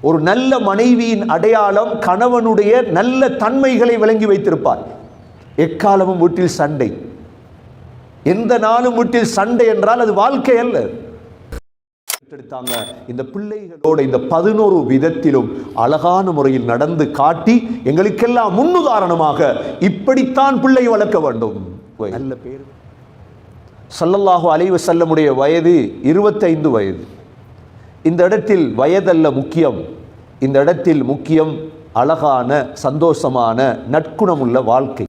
ஒரு நல்ல மனைவியின் அடையாளம் கணவனுடைய நல்ல தன்மைகளை விளங்கி வைத்திருப்பார். எக்காலமும் வீட்டில் சண்டை. எந்த நாளும் வீட்டில் சண்டை என்றால் அது வாழ்க்கை அல்ல. எடுத்தாங்க. இந்த பிள்ளைகளோட இந்த பதினோரு விதத்திலும் அழகான முறையில் நடந்து காட்டி எங்களுக்கெல்லாம் முன்னுதாரணமாக இப்படித்தான் பிள்ளை வளர்க்க வேண்டும். நல்ல பேர். சல்லல்லாஹு அலைவு செல்லமுடைய வயது இருபத்தைந்து வயது. இந்த இடத்தில் வயதல்ல முக்கியம் இந்த இடத்தில் முக்கியம் அழகான சந்தோஷமான நற்குணமுள்ள வாழ்க்கை.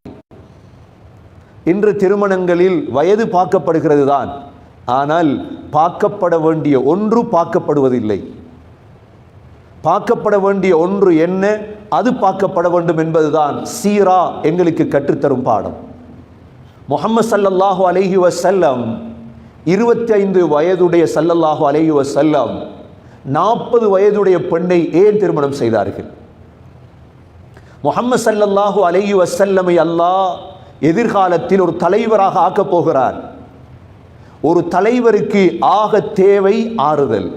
இன்று திருமணங்களில் வயது பார்க்கப்படுகிறது தான். ஆனால் பார்க்கப்பட வேண்டிய ஒன்று பார்க்கப்படுவதில்லை. பார்க்கப்பட வேண்டிய ஒன்று என்ன? அது பார்க்கப்பட வேண்டும் என்பதுதான் சீரா எங்களுக்கு கற்றுத்தரும் பாடம். முகமது சல்லல்லாஹு அலஹி வசல்லம் இருபத்தி ஐந்து வயதுடைய சல்லல்லாஹு அலஹி வசல்லம் நாற்பது வயதுடைய பெண்ணை ஏன் திருமணம் செய்தார்கள்? முகமது சல்லல்லாஹு அலஹி வசல்லமை அல்லாஹ் எதிர்காலத்தில் ஒரு தலைவராக ஆக்கப் போகிறார். ஒரு தலைவருக்கு ஆக தேவை ஆறுதல்.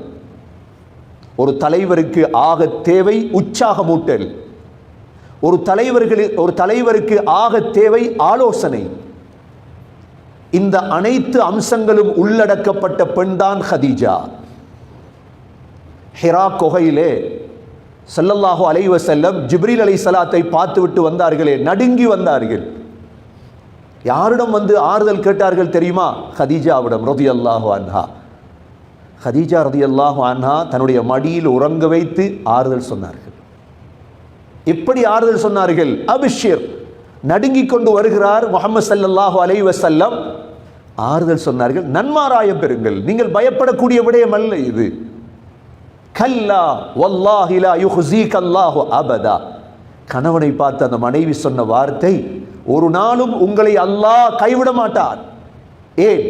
ஒரு தலைவருக்கு ஆக தேவை உற்சாகமூட்டல். ஒரு தலைவர்களில் ஒரு தலைவருக்கு ஆக தேவை ஆலோசனை. இந்த அனைத்து அம்சங்களும் உள்ளடக்கப்பட்ட பெண்தான் ஹதீஜா. ஹிரா கொகையிலே ஸல்லல்லாஹு அலைவ செல்லம் ஜிப்ரீல் அலை சலாத்தை பார்த்துவிட்டு வந்தார்களே நடுங்கி வந்தார்கள். யாரிடம் வந்து ஆறுதல் கேட்டார்கள் தெரியுமா? ஹதீஜாவிடம் ரதி அல்லாஹு அன்ஹா. ஹதீஜா ரதி அல்லாஹு அன்ஹா தன்னுடைய மடியில் உறங்க வைத்து ஆறுதல் சொன்னார்கள். எப்படி ஆறுதல் சொன்னார்கள் அபிஷேர். நடுங்கிக் கொண்டு வருகிறார் முகமது சல்லாஹூ அலை வசல்லம் ஆறுதல் சொன்னார்கள் நன்மாராயம் பெறுங்கள். நீங்கள் பயப்படக்கூடிய விடயம் அல்ல இது. கல்லா வல்லாஹிலா யுஹுசி கல்லாஹு அபதா. கணவனை பார்த்து அந்த மனைவி சொன்ன வார்த்தை ஒரு நாளும் உங்களை அல்லாஹ் கைவிட மாட்டார். ஏன்?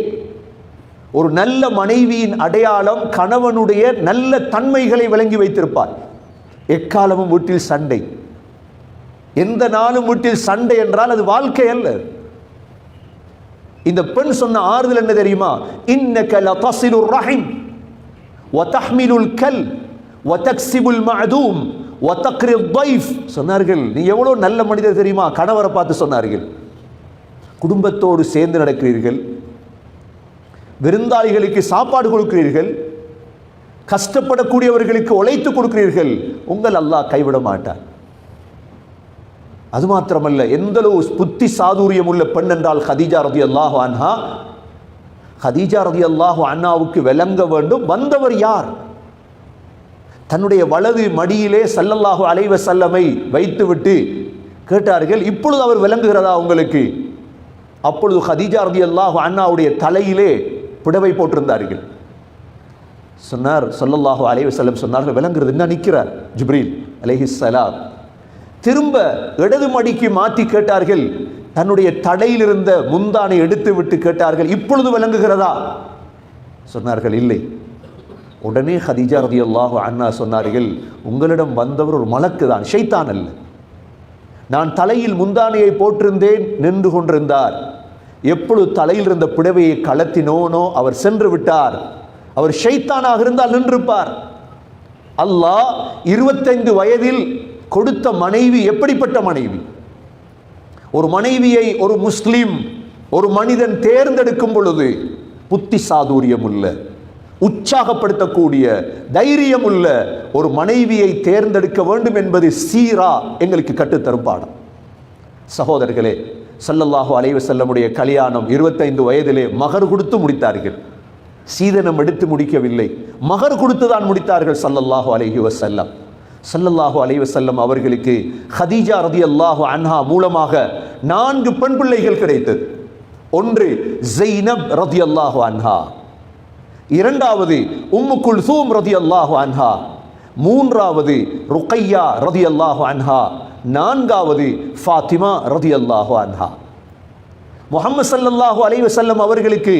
ஒரு நல்ல மனைவியின் அடையாளம் கணவனுடைய நல்ல தன்மைகளை விளங்கி வைத்திருப்பார். எக்காலமும் வீட்டில் சண்டை. எந்த நாளும் வீட்டில் சண்டை என்றால் அது வாழ்க்கை அல்ல. இந்த பெண் சொன்ன ஆறுதல் என்ன தெரியுமா? இன்னக லதசிலு ரஹிம் வதஹ்மிலுல் கல் வதக்சிபுல் மஅதூம் வதக்ரி தைஃப். சொன்னார்கள். நீ எவ்வளோ நல்ல மனிதர் தெரியுமா? கணவரை பார்த்து சொன்னார்கள். குடும்பத்தோடு சேர்ந்து நடக்கிறீர்கள். விருந்தாளிகளுக்கு சாப்பாடு கொடுக்கிறீர்கள். கஷ்டப்படக்கூடியவர்களுக்கு உழைத்து கொடுக்கிறீர்கள். உங்கள் அல்லாஹ் கைவிட மாட்டார் அது மாத்திரமல்ல எந்த அளவு புத்தி சாதுரியம் உள்ள பெண் என்றால் ஹதீஜா ரதி அல்லாஹு அன்ஹா. ஹதீஜா ரதி அல்லாஹு அண்ணாவுக்கு விளங்க வேண்டும். வந்தவர் யார்? தன்னுடைய வலது மடியிலே சல்லல்லாஹு அலைவ செல்லமை வைத்துவிட்டு கேட்டார்கள் இப்பொழுது அவர் விளங்குகிறதா உங்களுக்கு? அப்பொழுது ஹதீஜா ரதி அல்லாஹு அண்ணாவுடைய தலையிலே புடவை போட்டிருந்தார்கள். சொன்னார் சொல்லல்லாஹு அலைவ செல்லம் சொன்னார்கள் விளங்குறது என்ன நிற்கிறார்? ஜிப்ரீல் அலைஹிஸ்ஸலாம் திரும்ப இடது மடிக்கு மாற்றி கேட்டார்கள். தன்னுடைய தடையில் இருந்த முந்தானை எடுத்து விட்டு கேட்டார்கள். இப்பொழுது விளங்குகிறதா? சொன்னார்கள் இல்லை. உடனே ஹதீஜா ரதியல்லாஹு அண்ணா சொன்னார்கள் உங்களிடம் வந்தவர் ஒரு மலக்கு தான் ஷைத்தான் அல்ல. நான் தலையில் முந்தானையை போட்டிருந்தேன் நின்று கொண்டிருந்தார். எப்பொழுது தலையில் இருந்த புடவையை கலத்தினோனோ அவர் சென்று விட்டார். அவர் ஷைத்தானாக இருந்தால் நின்றிருப்பார். அல்லாஹ் இருபத்தைந்து வயதில் கொடுத்த மனைவி எப்படிப்பட்ட மனைவி? ஒரு மனைவியை ஒரு முஸ்லீம் ஒரு மனிதன் தேர்ந்தெடுக்கும் பொழுது புத்தி சாதுரியம் உள்ள உற்சாகப்படுத்தக்கூடிய தைரியம் உள்ள ஒரு மனைவியை தேர்ந்தெடுக்க வேண்டும் என்பது சீரா எங்களுக்கு கட்டுத்தரும் பாடம். சகோதரர்களே சல்லல்லாஹு அலைஹி செல்லமுடைய கல்யாணம் இருபத்தைந்து வயதிலே மகர் கொடுத்து முடித்தார்கள். சீதனம் எடுத்து முடிக்கவில்லை. மகர் கொடுத்து தான் முடித்தார்கள் சல்லல்லாஹு அலைஹி வசல்லம் சல்லல்லாஹு அலைவசல்லம் அவர்களுக்கு ஹதீஜா ரதி அல்லாஹு அன்ஹா மூலமாக நான்கு பெண் பிள்ளைகள் கிடைத்தது. ஒன்று ஜெய்னப் ரதி அல்லாஹு அன்ஹா. இரண்டாவது உம்மு குல்சூம் ரதியல்லாஹு அன்ஹா. மூன்றாவது ருக்கையா ரதியல்லாஹு அன்ஹா. நான்காவது ஃபாத்திமா ரதி அல்லாஹு அன்ஹா. முகமது சல்லல்லாஹு அலைவசல்லம் அவர்களுக்கு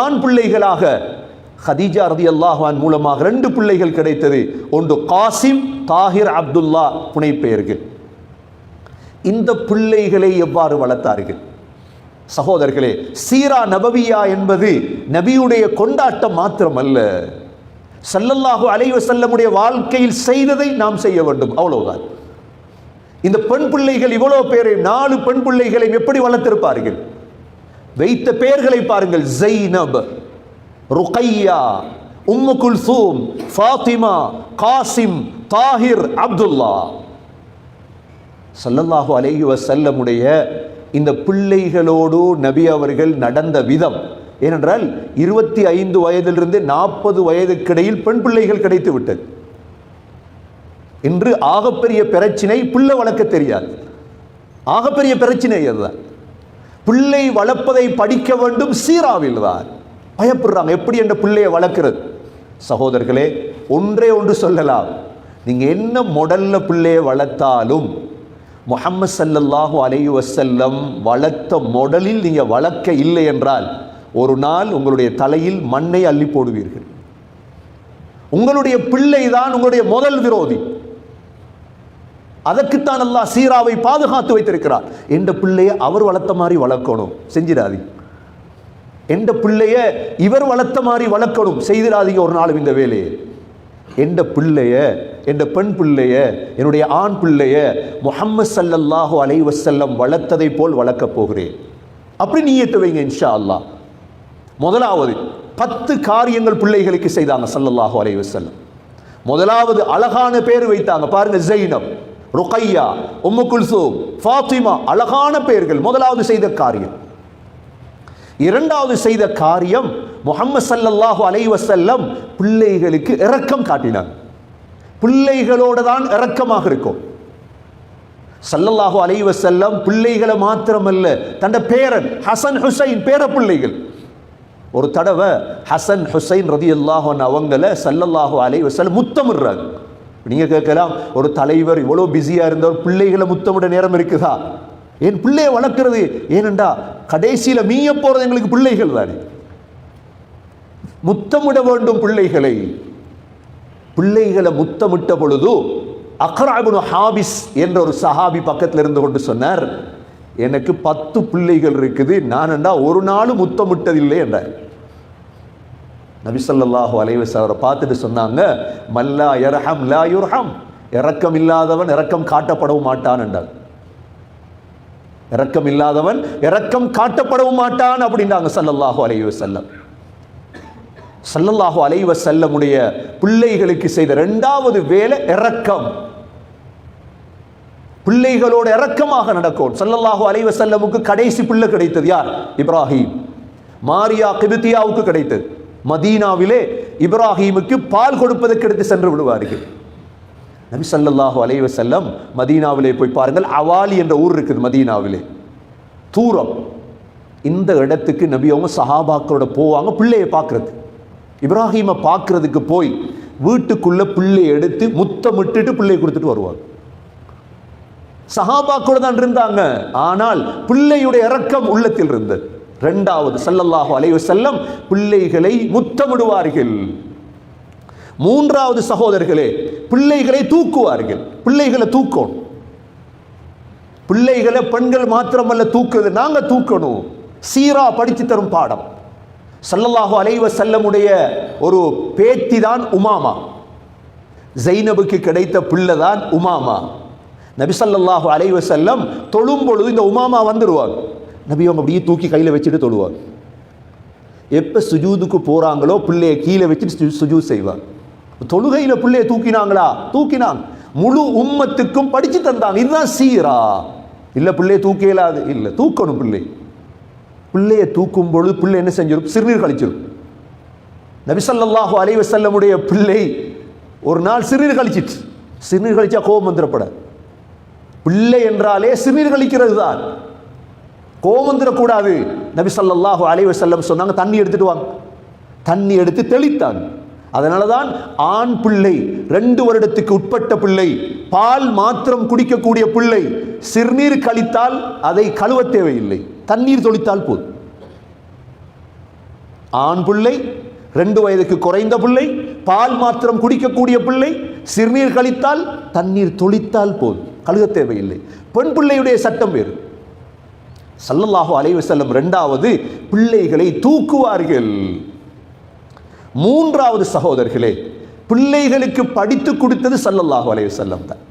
ஆண் பிள்ளைகளாக ஹதீஜா ரதி அல்லாஹான் மூலமாக ரெண்டு பிள்ளைகள் கிடைத்தது. ஒன்று காசிம் தாஹிர் அப்துல்லா புனைப்பெயர்கள் இந்த பிள்ளைகளை எவ்வாறு வளர்த்தார்கள்? சகோதரர்களே சீரா நபவியா என்பது நபியுடைய கொண்டாட்டம் மாத்திரமல்ல. சல்லல்லாஹு அலைவ செல்லமுடைய வாழ்க்கையில் செய்ததை நாம் செய்ய வேண்டும். அவ்வளவுதான். இந்த பெண் பிள்ளைகள் இவ்வளவு பேரை நாலு பெண் பிள்ளைகளை எப்படி வளர்த்திருப்பார்கள்? வைத்த பெயர்களை பாருங்கள். ஜெய்னப் ருகையா உம்மு குல்சூம் ஃபாத்திமா காசிம் தாஹிர் அப்துல்லா. சல்லல்லாஹு அலேஹி வசல்லமுடைய இந்த பிள்ளைகளோடு நபி அவர்கள் நடந்த விதம் ஏனென்றால் இருபத்தி ஐந்து வயதிலிருந்து நாற்பது வயதுக்கிடையில் பெண் பிள்ளைகள் கிடைத்து விட்டது. இன்று ஆகப்பெரிய பிரச்சினை பிள்ளை வளர்க்க தெரியாது. ஆகப்பெரிய பிரச்சினை அதுதான். பிள்ளை வளர்ப்பதை படிக்க வேண்டும் சீராவில் தான் பயப்படுறாங்க. எப்படி என்ற பிள்ளையை வளர்க்குறது? சகோதரர்களே ஒன்றே ஒன்று சொல்லலாம். நீங்கள் என்ன மொடல்ல பிள்ளையை வளர்த்தாலும் முஹம்மது சல்லல்லாஹு அலையு வசல்லம் வளர்த்த மொடலில் நீங்கள் வளர்க்க இல்லை என்றால் ஒரு நாள் உங்களுடைய தலையில் மண்ணை அள்ளி போடுவீர்கள். உங்களுடைய பிள்ளை தான் உங்களுடைய முதல் விரோதி. அதற்குத்தான் அல்லாஹ் சீராவை பாதுகாத்து வைத்திருக்கிறார். என்ற பிள்ளையை அவர் வளர்த்த மாதிரி வளர்க்கணும். செஞ்சிடாதீங்க. எந்த பிள்ளைய இவர் வளர்த்த மாதிரி வளர்க்கணும்? செய்திடாதீங்க ஒரு நாளும் இந்த வேலையை. எந்த பிள்ளைய எந்த பெண் பிள்ளைய என்னுடைய ஆண் பிள்ளைய முஹம்மது சல்லல்லாஹோ அலைஹி வஸல்லம் வளர்த்ததை போல் வளர்க்கப் போகிறேன். அப்படி நீயத்து வைங்க இன்ஷா அல்லாஹ். முதலாவது பத்து காரியங்கள் பிள்ளைகளுக்கு செய்தாங்க சல்லல்லாஹோ அலைஹி வஸல்லம். முதலாவது அழகான பேர் வைத்தாங்க. பாருங்க ஜைனப் ருக்கையா உம்மு குல்சூம் ஃபாத்திமா அழகான பெயர்கள் முதலாவது செய்த காரியம். இரண்டாவது செய்த காரியம் முகமது சல்லல்லாஹு அலைவசல்லம் பிள்ளைகளுக்கு இரக்கம் காட்டினார். பிள்ளைகளோடு தான் இரக்கமாக இருக்கும். சல்லல்லாஹு அலைவசல்லம் பிள்ளைகளை மாத்திரமல்ல தன் பேரன் ஹசன் ஹுசைன் பேர பிள்ளைகள். ஒரு தடவை ஹசன் ஹுசைன் ரதி அல்லாஹன் அவங்கள சல்லல்லாஹு அலைஹி முத்தமிடுறாங்க. நீங்க கேட்கலாம் ஒரு தலைவர் இவ்வளோ பிஸியா இருந்தவர் பிள்ளைகளை முத்தமிட நேரம் இருக்குதா? என் பிள்ளையை வளர்க்கறது. ஏனெண்டா கடைசியில் மீய போகிறது எங்களுக்கு பிள்ளைகள் தானே. முத்தமிட வேண்டும் பிள்ளைகளை. பிள்ளைகளை முத்தமிட்ட பொழுது அக்ராபுன் ஹாபிஸ் என்ற ஒரு சஹாபி பக்கத்தில் இருந்து கொண்டு சொன்னார் எனக்கு பத்து பிள்ளைகள் இருக்குது. நானண்டா ஒரு நாளும் முத்தமிட்டதில்லை என்றார். நபிசல்லாஹு அலைவஸ் அவரை பார்த்துட்டு சொன்னாங்க மல்லா யர்ஹம் லா யுர்ஹம். இறக்கம் இல்லாதவன் இறக்கம் காட்டப்படவும் மாட்டான் என்றார். இரக்கம் இல்லாதவன் இரக்கம் காட்டப்படவும் மாட்டான் அப்படின்னாங்க சல்லல்லாஹு அலைவ செல்லம் சல்லல்லாஹு அலைவ செல்லமுடைய பிள்ளைகளுக்கு செய்த இரண்டாவது வேலை இரக்கம். பிள்ளைகளோடு இரக்கமாக நடக்கும். சல்லல்லாஹு அலைவ செல்லமுக்கு கடைசி பிள்ளை கிடைத்தது யார்? இப்ராஹிம். மாரியா கிபித்தியாவுக்கு கிடைத்தது. மதீனாவிலே இப்ராஹிமுக்கு பால் கொடுப்பதற்கு எடுத்து சென்று விடுவார்கள். நபி அலைவ செல்லம் மதீனாவிலே போய் பாருங்கள் அவாலி என்ற ஊர் இருக்குது மதீனாவிலே. தூரம். இந்த இடத்துக்கு நபி அவங்க சஹாபாக்களோட போவாங்க பிள்ளையை பார்க்கறது. இப்ராஹீமை பார்க்கறதுக்கு போய் வீட்டுக்குள்ள பிள்ளையை எடுத்து முத்தமிட்டுட்டு பிள்ளையை கொடுத்துட்டு வருவாங்க. சஹாபாக்களோட தான் இருந்தாங்க ஆனால் பிள்ளையுடைய இரக்கம் உள்ளத்தில் இருந்தது. ரெண்டாவது சல்லல்லாஹு அலைவ செல்லம் பிள்ளைகளை முத்தமிடுவார்கள். மூன்றாவது சகோதரர்களே பிள்ளைகளை தூக்குவார்கள். பிள்ளைகளை தூக்கணும். பிள்ளைகளை பெண்கள் மாத்திரமல்ல தூக்குறது நாங்க தூக்கணும். சீரா படித்து தரும் பாடம். சல்லல்லாஹு அலைவ செல்லமுடைய ஒரு பேத்தி தான் உமாமா. ஜைனபுக்கு கிடைத்த பிள்ளை தான் உமாமா. நபி ஸல்லல்லாஹு அலைவ வஸல்லம் தொழும் பொழுது இந்த உமாமா வந்துடுவாங்க நபி அவங்க அப்படியே தூக்கி கையில் வச்சுட்டு தொழுவாங்க. எப்போ சுஜூதுக்கு போகிறாங்களோ பிள்ளையை கீழே வச்சுட்டு சுஜூ செய்வாங்க. தொழுகையில் பிள்ளையை தூக்கினாங்களா? தூக்கினாங்க முழு உம்மத்துக்கும் படித்து தந்தாங்க இதுதான் சீரா. இல்லை பிள்ளையை தூக்க இயலாது இல்லை தூக்கணும் பிள்ளை. பிள்ளையை தூக்கும் பொழுது பிள்ளை என்ன செஞ்சிடும் சிறுநீர் கழிச்சிடும் நபிசல்லாஹு அலைஹி வஸல்லமுடைய பிள்ளை ஒரு நாள் சிறுநீர் கழிச்சிட்டு சிறுநீர் கழிச்சா கோபம் வந்துடப்படாது பிள்ளை என்றாலே சிறுநீர் கழிக்கிறது தான். கோபம் வந்துடக்கூடாது நபி ஸல்லல்லாஹு அலைஹி சொன்னாங்க தண்ணி எடுத்துட்டு வாங்க. தண்ணி எடுத்து தெளித்தாங்க அதனால தான் ஆண் பிள்ளை ரெண்டு வருடத்துக்கு உட்பட்ட பிள்ளை பால் மாத்திரம் குடிக்கக்கூடிய பிள்ளை சிறுநீர் கழித்தால் அதை கழுவ தேவையில்லை. தண்ணீர் தொளித்தால் போதும். ஆண் பிள்ளை ரெண்டு வயதுக்கு குறைந்த பிள்ளை பால் மாத்திரம் குடிக்கக்கூடிய பிள்ளை சிறுநீர் கழித்தால் தண்ணீர் தொளித்தால் போதும். கழுக தேவையில்லை. பெண் பிள்ளையுடைய சட்டம் வேறு. ஸல்லல்லாஹு அலைஹி வஸல்லம் ரெண்டாவது பிள்ளைகளை தூக்குவார்கள். மூன்றாவது சகோதரர்களே பிள்ளைகளுக்கு படித்து கொடுத்தது சல்லல்லாஹு அலைய செல்லம் தான்.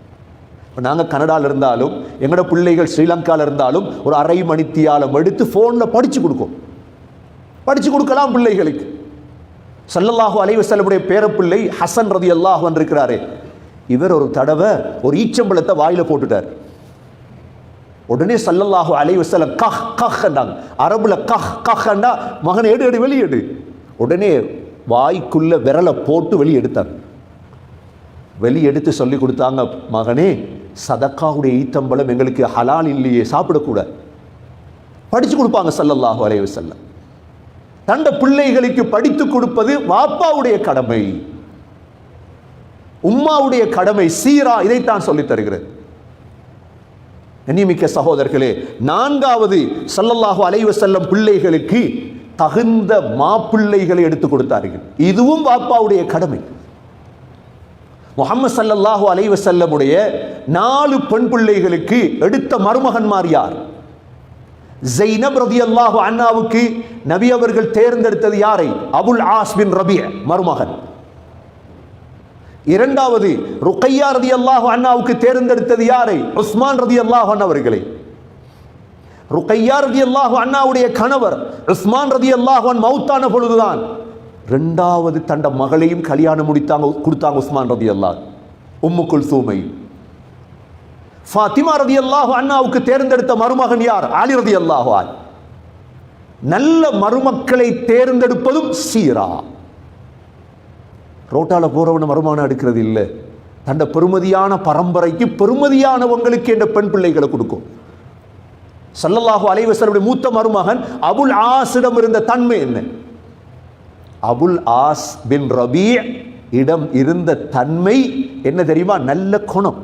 இப்போ நாங்கள் கனடாவில் இருந்தாலும் எங்களோட பிள்ளைகள் ஸ்ரீலங்காவில் இருந்தாலும் ஒரு அரை மணித்தியாலம் எடுத்து ஃபோனில் படித்து கொடுக்கும். படித்து கொடுக்கலாம் பிள்ளைகளுக்கு. சல்லல்லாஹு அலைவு வஸல்லமுடைய பேரப்பிள்ளை ஹசன் ரதி அல்லாஹ் இருக்கிறாரே இவர் ஒரு தடவை ஒரு ஈச்சம்பழத்தை வாயில் போட்டுட்டார். உடனே சல்லல்லாஹு அலைவு வஸல்லம் கஹ் கஹ் அரபுல கஹ் கஹ்ண்டா மகன் எடு எடு வெளியேடு. உடனே வாய்க்குள்ள விரலை போட்டு வெளியே எடுத்தார். வெளியெடுத்து சொல்லி கொடுத்தாங்க மகனே சதக்காவுடைய ஈத்தம்பளம் எங்களுக்கு ஹலால் இல்லையே சாப்பிடக்கூடாது படிச்சு கொடுப்பாங்க சல்லல்லாஹு அலைஹி செல்லம் தண்ட பிள்ளைகளுக்கு படித்து கொடுப்பது வாப்பாவுடைய கடமை. உம்மாவுடைய கடமை சீரா இதைத்தான் சொல்லித் தருகிறது. கண்ணியமிக்க சகோதரர்களே நான்காவது சல்லல்லாஹு அலைஹி வஸல்லம் பிள்ளைகளுக்கு தகுந்த மாப்பிள்ளைகளை எடுத்து கொடுத்தார்கள். இதுவும் வாப்பாவுடைய கடமை. முகமது சல்லல்லாஹு அலைஹி வஸல்லமுடைய நாலு பெண் பிள்ளைகளுக்கு எடுத்த மருமகன்மார் யார்? ஜெய்னப் ரதியல்லாஹு அண்ணாவுக்கு நபி அவர்கள் தேர்ந்தெடுத்தது யாரை? அபுல் ஆஸ்பின் ரபிய மருமகன். இரண்டாவது ருக்கையா ரதி அல்லாஹு அண்ணாவுக்கு தேர்ந்தெடுத்தது யாரை? உஸ்மான் ரதி அம்ல்லாஹோன் அவர்களை. ருக்கையா ரதியல்லாஹு அண்ணாவுடைய கணவர் உஸ்மான் ரதி அன் மௌத்தான பொழுதுதான் ரெண்டாவது தண்ட மகளையும் கல்யாணம் முடித்தாங்க கொடுத்தாங்க உஸ்மான் ரதி அல்லாஹ் உம்முக்குள் சூமை ஃபாத்திமா ரதி அல்லாஹு அண்ணாவுக்கு தேர்ந்தெடுத்த மருமகன் யார்? ஆலி ரதியல்லாஹு அன். நல்ல மருமக்களை தேர்ந்தெடுப்பதும் சீரா. ரோட்டால போறவன மருமானம் எடுக்கிறது இல்லை. தண்ட பெருமதியான பரம்பரைக்கு பெருமதியானவங்களுக்கு என்ற பெண் பிள்ளைகளை கொடுக்கும். சல்லல்லாஹு அலைவசருடைய மூத்த மருமகன் அபுல் ஆஸிடம் இருந்த தன்மை என்ன? அபுல் ஆஸ் பின் ரபி இடம் இருந்த தன்மை என்ன தெரியுமா? நல்ல குணம்.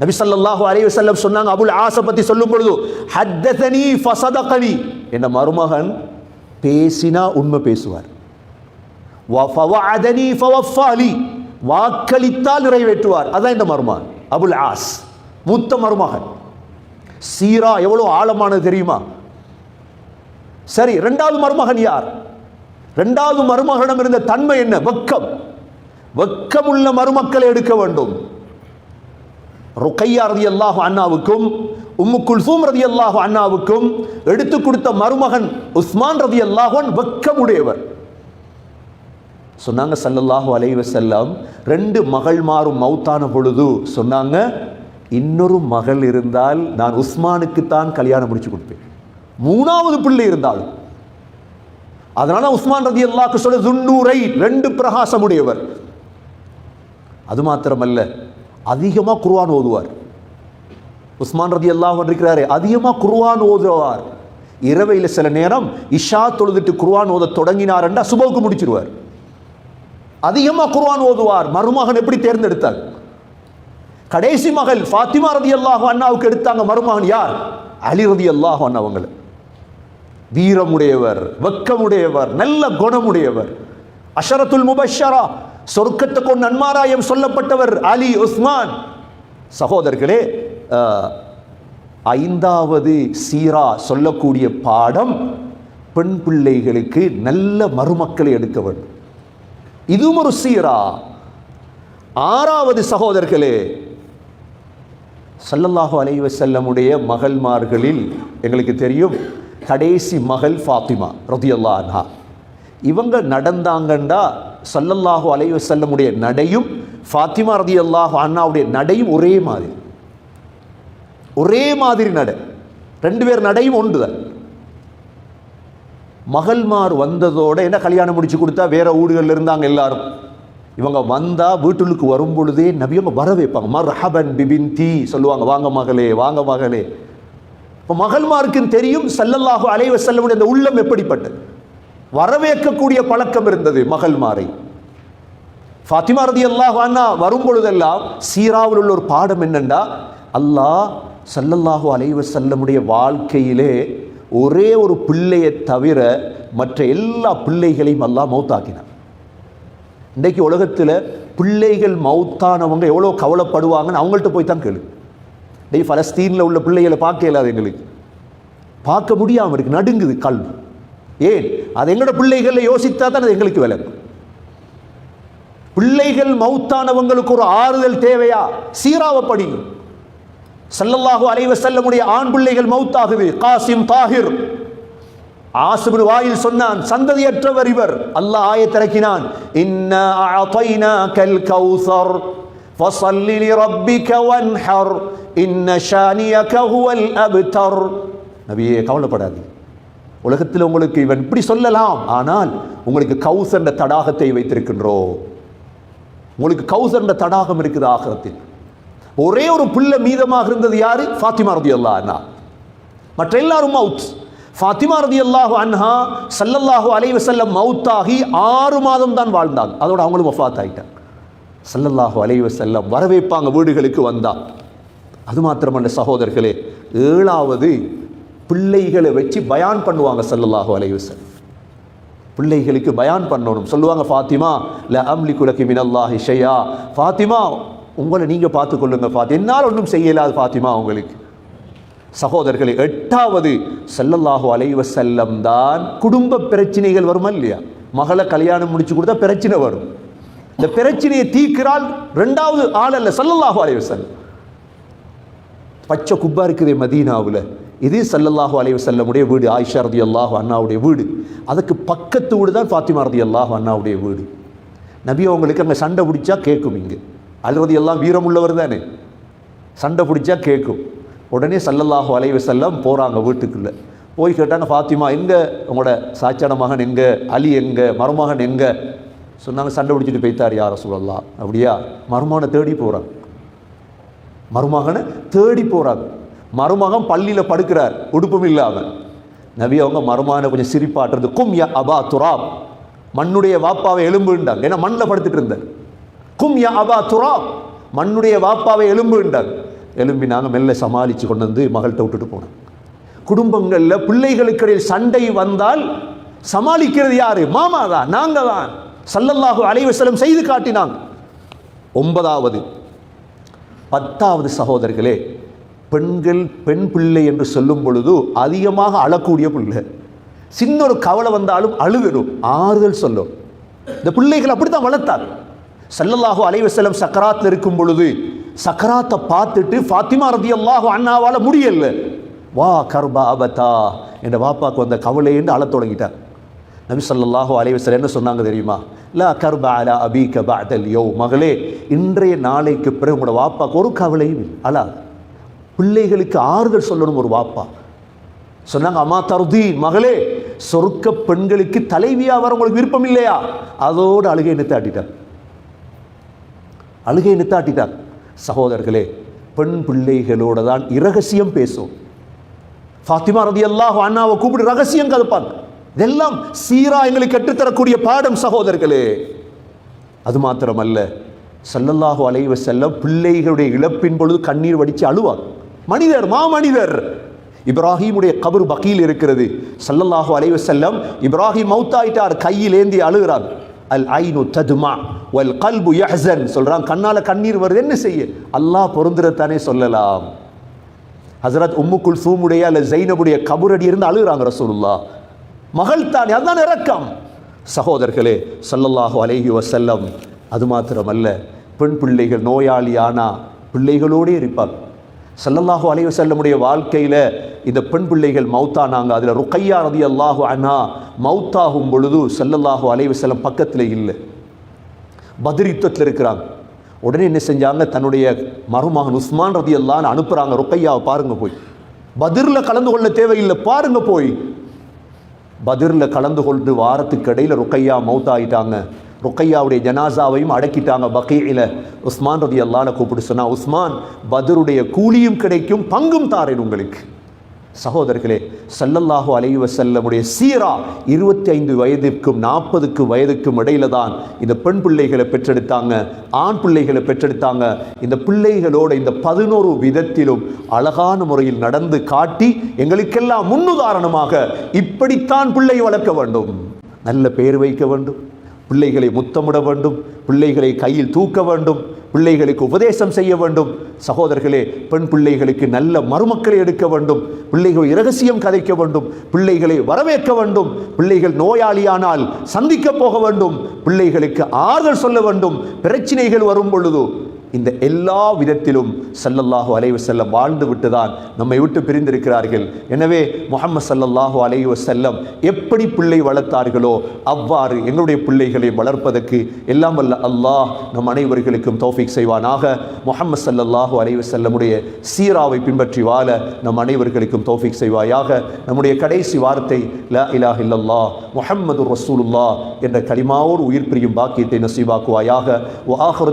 நபி சல்லாஹு அலைவசல்லம் சொன்னாங்க அபுல் ஆசை பத்தி சொல்லும் பொழுது ஹத்தனி ஃபசதகனி என்ன மருமகன் பேசினா உண்மை பேசுவார். வாக்களித்தால் நிறைவேற்றுவார். அதான் இந்த மருமகன் அபுல் ஆஸ். மூத்த மருமகன். சீரா எவ்வளவு ஆழமானது தெரியுமா? சரி ரெண்டாவது மருமகன் யார்? ரெண்டாவது மருமகனிடம் இருந்த தன்மை என்ன? வெக்கம். வெக்கம் உள்ள மருமக்களை எடுக்க வேண்டும். ருக்கையா ரதி அல்லாஹு அண்ணாவுக்கும் உம்மு குல்சூம் ரதி அல்லாஹு அண்ணாவுக்கும் எடுத்து கொடுத்த மருமகன் உஸ்மான் ரதி அல்லாஹன் வெக்கமுடையவர். சொன்னாங்க சல்லல்லாஹு அலைவ செல்லம் ரெண்டு மகள் மாறும் மௌத்தான பொழுது சொன்னாங்க இன்னொரு மகள் இருந்தால் நான் உஸ்மானுக்கு தான் கல்யாணம் முடிச்சு கொடுப்பேன். மூணாவது பிள்ளை இருந்தாலும் அதனால உஸ்மான் ரதி அல்லாஹ்க்கு சொல்ல துண்ணூரை ரெண்டு பிரகாசம் உடையவர். அது மாத்திரமல்ல அதிகமாக குர்வான் ஓதுவார். உஸ்மான் ரதி அல்லாஹ் இருக்கிறாரே அதிகமாக குர்வான் ஓதுவார். இரவையில் சில நேரம் இஷா தொழுதுட்டு குர்வான் ஓத தொடங்கினார்ன்றா சுபவுக்கு முடிச்சிருவார். அதிகமாக குர்வான் ஓதுவார். மருமகன் எப்படி தேர்ந்தெடுத்தார் கடைசி மகள் ஃபாத்திமா ரதி அல்லாஹ் அண்ணாவுக்கு எடுத்தாங்க மருமகன் யார்? அலி ரதி அல்லாஹ் அண்ணாவங்களை வீரமுடையவர் வெக்கமுடையவர் நல்ல குணமுடையவர். அஷரத்துல் முபஷரா சொர்க்கத்தை கொண்டு நன்மாராயம் சொல்லப்பட்டவர் அலி உஸ்மான். சகோதரர்களே ஐந்தாவது சீரா சொல்லக்கூடிய பாடம் பெண் பிள்ளைகளுக்கு நல்ல மருமக்களை எடுக்க வேண்டும். இதுவும் ஒரு சீரா. ஆறாவது சகோதரர்களே சல்லல்லாஹு அலைவ செல்லமுடைய மகள்மார்களில் எங்களுக்கு தெரியும் கடைசி மகள் ஃபாத்திமா ரதியல்லா அன்ஹா. இவங்க நடந்தாங்கண்டா சல்லல்லாஹு அலைஹி செல்லமுடைய நடையும் ஃபாத்திமா ரதியல்லாஹு அண்ணாவுடைய நடையும் ஒரே மாதிரி. ஒரே மாதிரி நடை. ரெண்டு பேர் நடையும் ஒன்று தான். மகள்மார் வந்ததோடு என்ன கல்யாணம் முடிச்சு கொடுத்தா வேற ஊடுகளில் இருந்தாங்க எல்லாரும். இவங்க வந்தால் வீட்டுக்கு வரும் பொழுதே நபியவங்க வர வைப்பாங்க. மர்ஹபன் பிபின்தி. சொல்லுவாங்க வாங்க மகளே வாங்க மகளே. இப்போ மகள்மாருக்கும் தெரியும் செல்லல்லாக அலைவ செல்ல அந்த உள்ளம் எப்படிப்பட்டது? வரவேற்கக்கூடிய பழக்கம் இருந்தது மகள்மாரை ஃபாத்திமா ரதி அல்லாஹ் அண்ணா வரும் பொழுதெல்லாம் சீராவில் உள்ள ஒரு பாடம் என்னென்னா அல்லாஹ் ஸல்லல்லாஹு அலைவ செல்லமுடைய வாழ்க்கையிலே ஒரே ஒரு பிள்ளையை தவிர மற்ற எல்லா பிள்ளைகளையும் அல்லாஹ் மௌத்தாக்கினான். இன்றைக்கு உலகத்தில் பிள்ளைகள் மௌத்தானவங்க எவ்வளோ கவலைப்படுவாங்கன்னு அவங்கள்ட்ட போய் தான் கேளு. டெய் ஃபலஸ்தீனில் உள்ள பிள்ளைகளை பார்க்க இல்லாத எங்களுக்கு. பார்க்க முடியாமல் இருக்குது நடுங்குது கல் ஏன்? அது எங்களோட பிள்ளைகளை யோசித்தா தான் அது எங்களுக்கு விளங்கும் பிள்ளைகள் மௌத்தானவங்களுக்கு ஒரு ஆறுதல் தேவையா? சீராவப்படி சல்லல்லாஹு அலைஹி வஸல்லமுடைய ஆண் பிள்ளைகள் மவுத்தாகுது காசிம் தாகிர் ஆசுபின் வாயில் சொன்னான் சந்ததியற்றவர் இவர். அல்லாஹ் ஆயத்திறக்கினான் இன்னா அஅதைனாக்கல் கௌசர் ஃபஸல்லி லிரப்பிக வன்ஹர் இன்ன ஷானியக ஹுவல் அப்தர். நபியே கவலைப்படாதீங்க உலகத்தில் உங்களுக்கு இவன் இப்படி சொல்லலாம் ஆனால் உங்களுக்கு கௌசர்ன்ற தடாகத்தை வைத்திருக்கின்றோம். உங்களுக்கு கௌசர்ன்ற தடாகம் இருக்குது ஆகரத்தில். ஒரே ஒரு பிள்ளை மீதமாக இருந்தது யாரு? ஃபாத்திமா ரதி அண்ணா மற்ற எல்லாரும் அவுட் ஃபாத்திமா ரதி அல்லாஹு அன்ஹா சல்லல்லாஹு அலைவசல்லம் மவுத்தாகி ஆறு மாதம் தான் வாழ்ந்தாங்க அதோட அவங்களும் வஃபாத் ஆகிட்டாங்க சல்லல்லாஹு அலைவசல்லம் வரவேற்பாங்க வீடுகளுக்கு வந்தா. அது மாத்திரமல்ல சகோதரர்களே ஏழாவது பிள்ளைகளை வச்சு பயான் பண்ணுவாங்க சல்லல்லாஹு அலைவசல்லம் பிள்ளைகளுக்கு பயான் பண்ணணும். சொல்லுவாங்க ஃபாத்திமா ல அம்லி குலக்கி மினல்லாஹி ஷையா. ஃபாத்திமா உங்களை நீங்கள் பார்த்துக்கொள்ளுங்க ஃபாத்தி என்னால் ஒன்றும் செய்யலாது ஃபாத்திமா உங்களுக்கு. சகோதரர்களை எட்டாவது செல்லல்லாஹு அலைவ செல்லம் தான் குடும்ப பிரச்சனைகள் வருமா இல்லையா? மகளை கல்யாணம் முடிச்சு கொடுத்தா பிரச்சனை வரும். இந்த பிரச்சனையை தீர்க்கிறாள் ரெண்டாவது ஆள் அல்ல ஸல்லல்லாஹு அலைவ செல்லம் பச்சை குப்பா இருக்குது மதீனாவில். இது சல்லல்லாஹு அலைவ செல்லமுடைய வீடு ஆயிஷா ரதி அல்லாஹு அண்ணாவுடைய வீடு. அதுக்கு பக்கத்து வீடு தான் ஃபாத்திமா ரதி அல்லாஹு அண்ணாவுடைய வீடு. நபி அவங்களுக்கு அங்கே சண்டை பிடிச்சா கேட்கும் இங்கே. அல்றது எல்லாம் வீரமுள்ளவர் தானே. சண்டை பிடிச்சா கேட்கும். உடனே சல்லல்லாஹு அலைவு செல்லம் போகிறாங்க வீட்டுக்குள்ளே. போய் கேட்டாங்க ஃபாத்திமா எங்கே உங்களோட சாச்சான மகன் எங்கே? அலி எங்கே? மருமகன் எங்கே? சொன்னாங்க சண்டை பிடிச்சிட்டு போய்த்தார் யார சொல்லலாம் அப்படியா? மருமகனை தேடி போகிறாங்க மருமகனை தேடி போகிறாங்க மருமகன் பள்ளியில் படுக்கிறார் உடுப்பும் இல்லாமல் நபி அவங்க மருமகனை கொஞ்சம் சிரிப்பாட்டுறது கும் யா அபா துராப். மண்ணுடைய வாப்பாவை எலும்புண்டாங்க ஏன்னா மண்ணில் படுத்துட்டு இருந்தார். கும் யா அபா துராப். மண்ணுடைய வாப்பாவை எலும்புண்டாங்க எலும்பி நாங்கள் மெல்ல சமாளித்து கொண்டு வந்து மகள்கிட்ட விட்டுட்டு போனோம் குடும்பங்களில் பிள்ளைகளுக்கிடையில் சண்டை வந்தால் சமாளிக்கிறது யாரு? மாமா தான் நாங்கள் தான் சல்லல்லாஹு அலைவசலம் செய்து காட்டினாங்க. ஒன்பதாவது பத்தாவது சகோதரர்களே பெண்கள் பெண் பிள்ளை என்று சொல்லும் பொழுது அதிகமாக அழக்கூடிய பிள்ளை. சின்ன ஒரு கவலை வந்தாலும் அழுகணும் ஆறுதல் சொல்லும். இந்த பிள்ளைகள் அப்படித்தான் வளர்த்தார் சல்லல்லாஹு அலைவசலம் சக்கராத்தில் இருக்கும் பொழுது சக்கராத்தை பார்த்துட்டு ஃபாத்திமா ரதியல்லாஹு அண்ணாவால் முடியல. வா கர்பா அபதா. என்ற வாப்பாவுக்கு வந்த கவலைன்னு அழத் தொடங்கிட்டார். நபி சொல்லாஹோ அலைவசர் என்ன சொன்னாங்க தெரியுமா? லா கர்பா அலா அபீக பஅதல் யோ மகளே இன்றைய நாளைக்கு பிறகு உங்களோட வாப்பாக்கு ஒரு கவலையும் இல்லை. அலா. பிள்ளைகளுக்கு ஆறுதல் சொல்லணும் ஒரு வாப்பா. சொன்னாங்க அம்மா தருதீன். மகளே சொர்க்க பெண்களுக்கு தலைவியாக வர உங்களுக்கு விருப்பம் இல்லையா? அதோடு அழுகை நித்தாட்டிட்டார் அழுகை நித்தாட்டிட்டார் சகோதரர்களே பெண் பிள்ளைகளோட தான் இரகசியம் பேசும். ஃபாத்திமா ரதி அல்லாஹ் அண்ணாவை கூப்பிட்டு ரகசியம் கதப்பாங்க இதெல்லாம் சீரா எங்களுக்கு கற்றுத்தரக்கூடிய பாடம் சகோதரர்களே. அது மாத்திரமல்ல சல்லல்லாஹு அலைவ செல்ல பிள்ளைகளுடைய இழப்பின் பொழுது கண்ணீர் வடித்து அழுவார் மனிதர் மா மனிதர் இப்ராஹிமுடைய கபர் பக்கீல் இருக்கிறது. சல்லல்லாஹு அலைவ செல்லம் இப்ராஹிம் மௌத்தாயிட்டார் கையில் ஏந்தி அழுகிறார் அல் ஐனு ததுமா வல் கல்பு யஹன் சொல்கிறான் கண்ணால் கண்ணீர் வருது. என்ன செய்ய? அல்லாஹ் பொருந்துறதானே சொல்லலாம். ஹசரத் உம்முக்குல் சூமுடைய அல்ல ஜெயினபுடைய கபுரடி இருந்து அழுகிறாங்க ரசூலுல்லா மகள் தானே அதுதான் இறக்கம் சகோதரர்களே சல்லல்லாஹு அலேஹி வசல்லம் அது மாத்திரமல்ல. பெண் பிள்ளைகள் நோயாளி ஆனா பிள்ளைகளோடே இருப்பார் சல்லல்லாஹு அலைய செல்லமுடைய வாழ்க்கையில் இந்த பெண் பிள்ளைகள் மௌத்தானாங்க. அதில் ருக்கையா ரதி அல்லாஹு அண்ணா மௌத்தாகும் பொழுது சல்லல்லாஹு அலைய செல்லம் பக்கத்தில் இல்லை. பதிரித்தத்தில் இருக்கிறாங்க. உடனே என்ன செஞ்சாங்க? தன்னுடைய மருமகன் உஸ்மான் ரதி அல்லான்னு அனுப்புகிறாங்க ருக்கையாவை பாருங்க போய். பதிரில் கலந்து கொள்ள தேவையில்லை பாருங்க போய். பதிரில் கலந்து கொண்டு வாரத்துக்கு இடையில் ருக்கையா மௌத்தாயிட்டாங்க. ருக்கையாவுடைய ஜனாசாவையும் அடக்கிட்டாங்க பக்கீல உஸ்மான் ரதி அல்லான கூப்பிட்டு சொன்னா உஸ்மான் பதருடைய கூலியும் கிடைக்கும் பங்கும் தாரேன் உங்களுக்கு. சகோதரர்களே சல்லல்லாஹு அலைவ செல்லமுடைய சீரா இருபத்தி ஐந்து வயதிற்கும் நாற்பதுக்கு வயதுக்கும் இடையில தான் இந்த பெண் பிள்ளைகளை பெற்றெடுத்தாங்க ஆண் பிள்ளைகளை பெற்றெடுத்தாங்க. இந்த பிள்ளைகளோட இந்த பதினோரு விதத்திலும் அழகான முறையில் நடந்து காட்டி எங்களுக்கெல்லாம் முன்னுதாரணமாக இப்படித்தான் பிள்ளை வளர்க்க வேண்டும். நல்ல பெயர் வைக்க வேண்டும். பிள்ளைகளை முத்தமிட வேண்டும் பிள்ளைகளை கையில் தூக்க வேண்டும் பிள்ளைகளுக்கு உபதேசம் செய்ய வேண்டும். சகோதரர்களே பெண் பிள்ளைகளுக்கு நல்ல மருமக்களை எடுக்க வேண்டும் பிள்ளைகள் இரகசியம் கதைக்க வேண்டும் பிள்ளைகளை வரவேற்க வேண்டும் பிள்ளைகள் நோயாளியானால் சந்திக்க போக வேண்டும் பிள்ளைகளுக்கு ஆறுதல் சொல்ல வேண்டும் பிரச்சனைகள் வரும் பொழுது இந்த எல்லா விதத்திலும் சல்லல்லாஹு அலைவு வஸல்லம் வாழ்ந்து விட்டுதான் நம்மை விட்டு பிரிந்திருக்கிறார்கள். எனவே முகமது சல்லல்லாஹு அலைஹி எப்படி பிள்ளை வளர்த்தார்களோ அவ்வாறு எங்களுடைய பிள்ளைகளை வளர்ப்பதற்கு எல்லாம் வல்ல அல்லாஹ் நம் அனைவர்களுக்கும் தோஃபிக் செய்வானாக. முகமது சல்லல்லாஹு அலைவு செல்லமுடைய சீராவை பின்பற்றி வாழ நம் அனைவர்களுக்கும் தௌஃபீக் செய்வாயாக. நம்முடைய கடைசி வார்த்தை ல இலாஹ இல்லல்லா முஹம்மது ரசூலுல்லா என்ற களிமாவோடு உயிர் பிரியும் பாக்கியத்தை நசீவாக்குவாயாக. வ ஆஹிரு